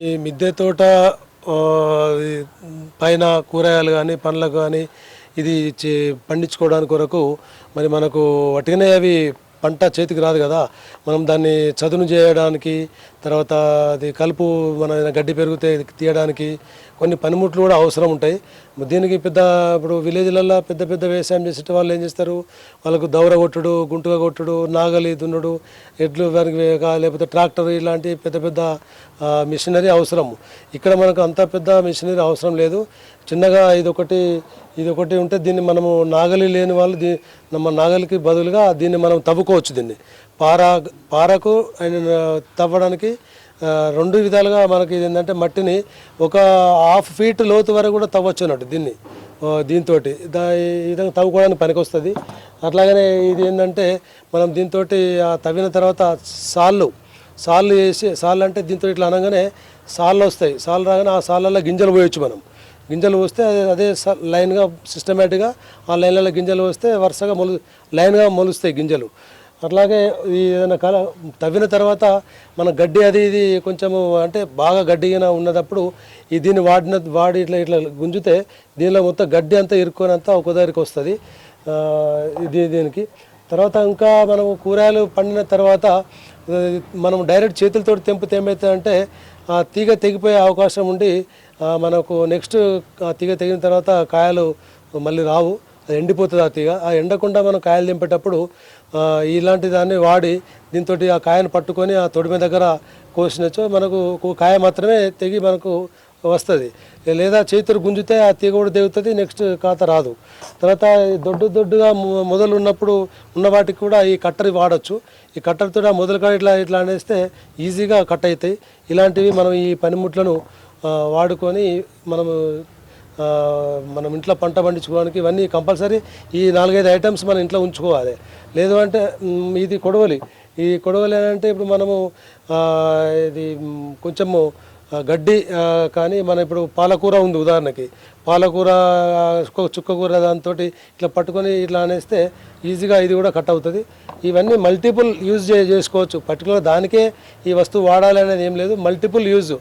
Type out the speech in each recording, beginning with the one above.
ఈ మిద్దె తోట పైన కూరగాయలు కానీ పండ్లకు కానీ ఇది పండించుకోవడానికి కొరకు మరి మనకు వటిగానే అవి పంట చేతికి రాదు కదా. మనం దాన్ని చదును చేయడానికి తర్వాత అది కలుపు మన గడ్డి పెరిగితే తీయడానికి కొన్ని పనిముట్లు కూడా అవసరం ఉంటాయి. దీనికి పెద్ద ఇప్పుడు విలేజ్లలో పెద్ద పెద్ద వ్యవసాయం చేసేట వాళ్ళు ఏం చేస్తారు? వాళ్ళకు దౌర కొట్టుడు గుంటుగా కొట్టుడు నాగలి దున్నుడు ఎడ్లు వారికి లేకపోతే ట్రాక్టర్ ఇలాంటి పెద్ద పెద్ద మిషనరీ అవసరం ఇక్కడ మనకు అంత పెద్ద మిషనరీ అవసరం లేదు. చిన్నగా ఇదొకటి ఇదొకటి ఉంటే దీన్ని మనము నాగలి లేని వాళ్ళు దీ మన నాగలికి బదులుగా దీన్ని మనం అనుకోవచ్చు దీన్ని. పారా పారకు అండ్ తవ్వడానికి రెండు విధాలుగా మనకి ఏంటంటే మట్టిని ఒక హాఫ్ ఫీట్ లోతు వరకు కూడా తవ్వచ్చు అన్నట్టు దీన్ని. దీంతో దా ఈ విధంగా తవ్వుకోవడానికి పనికొస్తుంది. అట్లాగనే ఇది ఏంటంటే మనం దీంతో తవ్విన తర్వాత సాళ్ళు సాళ్ళు వేసి సాళ్ళు అంటే దీంతో ఇట్లా అనగానే సాళ్ళు వస్తాయి. సాళ్ళు రాగానే ఆ సాళ్ళల్లో గింజలు పోయొచ్చు మనం. గింజలు పోస్తే అదే లైన్గా సిస్టమేటిక్గా ఆ లైన్లలో గింజలు వస్తే వరుసగా మొలు లైన్గా మొలుస్తాయి గింజలు. అట్లాగే ఈ ఏదైనా కల తవ్విన తర్వాత మన గడ్డి అది ఇది కొంచెము అంటే బాగా గడ్డిగా ఉన్నదప్పుడు ఈ దీన్ని వాడిన వాడి ఇట్లా ఇట్లా గుంజితే దీనిలో మొత్తం గడ్డి అంతా ఇరుక్కొనంతా ఒక దగ్గరికి వస్తుంది. ఇది దీనికి. తర్వాత ఇంకా మనము కూరగాయలు పండిన తర్వాత మనం డైరెక్ట్ చేతులతో తెంపితే ఏమవుతుందంటే ఆ తీగ తెగిపోయే అవకాశం ఉండి మనకు నెక్స్ట్ ఆ తీగ తెగిన తర్వాత కాయలు మళ్ళీ రావు. అది ఎండిపోతుంది ఆ తీగ. ఆ ఎండకుండా మనం కాయలు దింపేటప్పుడు ఇలాంటి దాన్ని వాడి దీంతో ఆ కాయను పట్టుకొని ఆ తొడిమ దగ్గర కోసినచో మనకు కాయ మాత్రమే తెగి మనకు వస్తుంది. లేదా చేతులు గుంజితే ఆ తీగ కూడా తెగుతుంది నెక్స్ట్ కాత రాదు. తర్వాత దొడ్డు దొడ్డుగా మొదలు ఉన్నప్పుడు ఉన్న వాటికి కూడా ఈ కట్టరి వాడచ్చు. ఈ కట్టరితో ఆ మొదలు కాడ ఇట్లా ఇట్లా అనేస్తే ఈజీగా కట్ అవుతాయి. ఇలాంటివి మనం ఈ పనిముట్లను వాడుకొని మనము మనం ఇంట్లో పంట పండించుకోవడానికి ఇవన్నీ కంపల్సరీ ఈ నాలుగైదు ఐటమ్స్ మన ఇంట్లో ఉంచుకోవాలి. లేదు అంటే ఇది కొడవలి. ఈ కొడవలి అంటే ఇప్పుడు మనము ఇది కొంచెము గడ్డి కానీ మన ఇప్పుడు పాలకూర ఉంది ఉదాహరణకి. పాలకూర చుక్క- చుక్కకూర దాంతో ఇట్లా పట్టుకొని ఇట్లా అనేస్తే ఈజీగా ఇది కూడా కట్ అవుతుంది. ఇవన్నీ మల్టిపుల్ యూజ్ చేసుకోవచ్చు. పర్టికులర్ దానికే ఈ వస్తువు వాడాలి అనేది ఏం లేదు. Multiple use.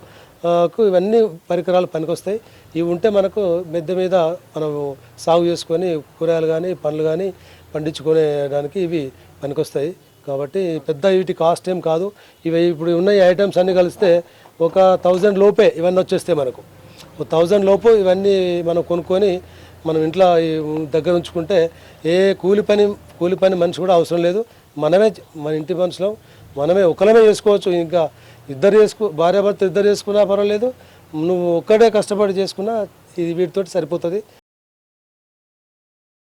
కు ఇవన్నీ పరికరాలు పనికొస్తాయి. ఇవి ఉంటే మనకు మెద్ద మీద మనము సాగు చేసుకొని కూరగాయలు కానీ పండ్లు కానీ పండించుకునేదానికి ఇవి పనికొస్తాయి. కాబట్టి పెద్ద వీటి కాస్ట్ ఏం కాదు. ఇవి ఇప్పుడు ఉన్న ఐటమ్స్ అన్నీ కలిస్తే ఒక థౌజండ్ లోపే ఇవన్నీ వచ్చేస్తాయి మనకు. ఒక థౌజండ్ లోపు ఇవన్నీ మనం కొనుక్కొని మనం ఇంట్లో దగ్గర ఉంచుకుంటే ఏ కూలి పని కూలి పని మనిషి కూడా అవసరం లేదు. మనమే మన ఇంటి మనుషులం. మనమే ఒకరమే చేసుకోవచ్చు. ఇంకా ఇద్దరు చేసుకో భార్యాభర్త ఇద్దరు చేసుకున్నా పర్వాలేదు. నువ్వు ఒక్కడే కష్టపడి చేసుకున్నా ఇది వీటితోటి సరిపోతుంది.